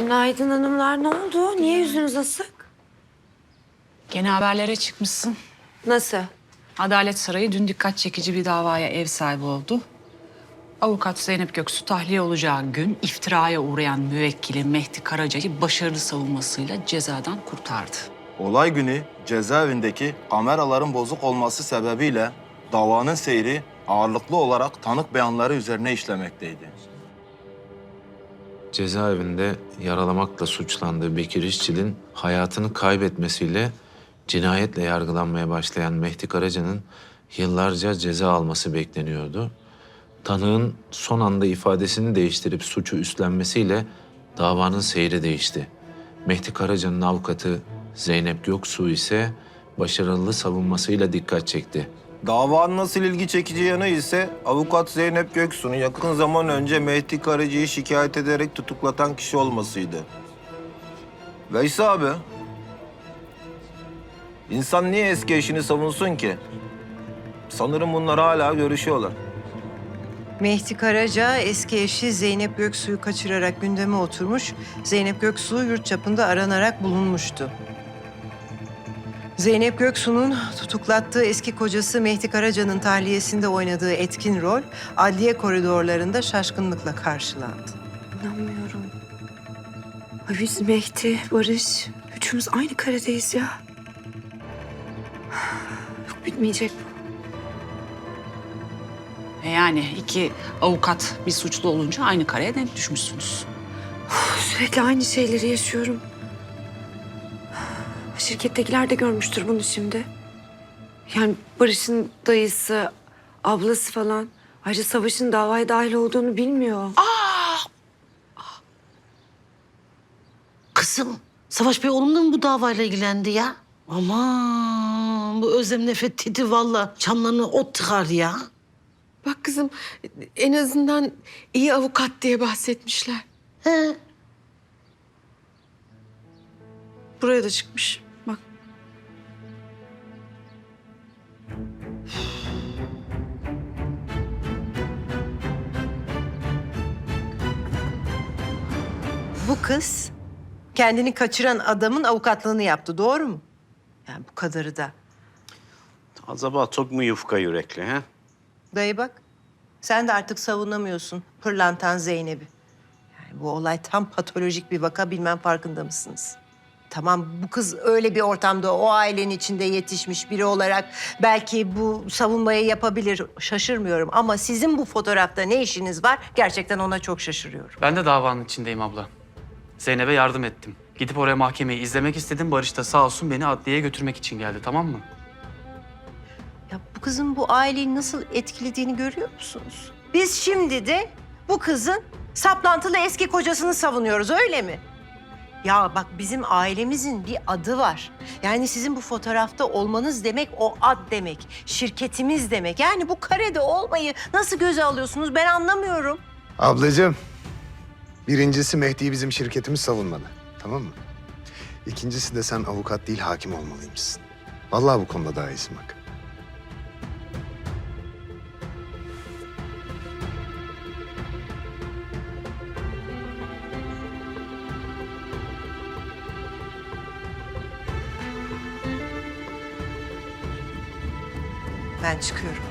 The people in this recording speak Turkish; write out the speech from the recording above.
Günaydın hanımlar. Ne oldu? Niye yüzünüz asık? Gene haberlere çıkmışsın. Nasıl? Adalet Sarayı dün dikkat çekici bir davaya ev sahibi oldu. Avukat Zeynep Göksu tahliye olacağı gün iftiraya uğrayan müvekkili Mehdi Karaca'yı başarılı savunmasıyla cezadan kurtardı. Olay günü cezaevindeki kameraların bozuk olması sebebiyle davanın seyri ağırlıklı olarak tanık beyanları üzerine işlemekteydi. Cezaevinde yaralamakla suçlandığı Bekir İşçil'in hayatını kaybetmesiyle cinayetle yargılanmaya başlayan Mehdi Karaca'nın yıllarca ceza alması bekleniyordu. Tanığın son anda ifadesini değiştirip suçu üstlenmesiyle davanın seyri değişti. Mehdi Karaca'nın avukatı Zeynep Göksu ise başarılı savunmasıyla dikkat çekti. Davanın nasıl ilgi çekici yanı ise avukat Zeynep Göksu'nun yakın zaman önce Mehdi Karaca'yı şikayet ederek tutuklatan kişi olmasıydı. Veys abi, insan niye eski eşini savunsun ki? Sanırım bunlar hala görüşüyorlar. Mehdi Karaca eski eşi Zeynep Göksu'yu kaçırarak gündeme oturmuş. Zeynep Göksu yurt çapında aranarak bulunmuştu. Zeynep Göksu'nun tutuklattığı eski kocası Mehdi Karaca'nın tahliyesinde oynadığı etkin rol adliye koridorlarında şaşkınlıkla karşılandı. İnanmıyorum. Ay biz Mehdi, Barış, üçümüz aynı karedeyiz ya. Yok bitmeyecek bu. E yani iki avukat bir suçlu olunca aynı kareye denk düşmüşsünüz. Sürekli aynı şeyleri yaşıyorum. Şirkettekiler de görmüştür bunu şimdi. Yani Barış'ın dayısı, ablası falan. Ayrıca Savaş'ın davaya dahil olduğunu bilmiyor. Kızım, Savaş Bey oğlumla mı bu davayla ilgilendi ya? Aman bu Özlem Nefet titi valla çamlarına ot tıkar ya. Bak kızım en azından iyi avukat diye bahsetmişler. He. Buraya da çıkmış. Bu kız kendini kaçıran adamın avukatlığını yaptı doğru mu? Yani bu kadarı da. Acaba çok mu yufka yürekli ha? Dayı bak sen de artık savunamıyorsun pırlantan Zeynep'i. Yani bu olay tam patolojik bir vaka bilmem farkında mısınız? Tamam bu kız öyle bir ortamda o ailenin içinde yetişmiş biri olarak belki bu savunmayı yapabilir şaşırmıyorum. Ama sizin bu fotoğrafta ne işiniz var gerçekten ona çok şaşırıyorum. Ben de davanın içindeyim abla. Zeynep'e yardım ettim. Gidip oraya mahkemeyi izlemek istedim. Barış da sağ olsun beni adliyeye götürmek için geldi tamam mı? Ya bu kızın bu aileyi nasıl etkilediğini görüyor musunuz? Biz şimdi de bu kızın saplantılı eski kocasını savunuyoruz öyle mi? Ya bak bizim ailemizin bir adı var. Yani sizin bu fotoğrafta olmanız demek o ad demek. Şirketimiz demek. Yani bu karede olmayı nasıl göze alıyorsunuz ben anlamıyorum. Ablacığım, birincisi Mehdi'yi bizim şirketimiz savunmadı. Tamam mı? İkincisi de sen avukat değil hakim olmalıymışsın. Vallahi bu konuda daha iyisin bak. Ben çıkıyorum.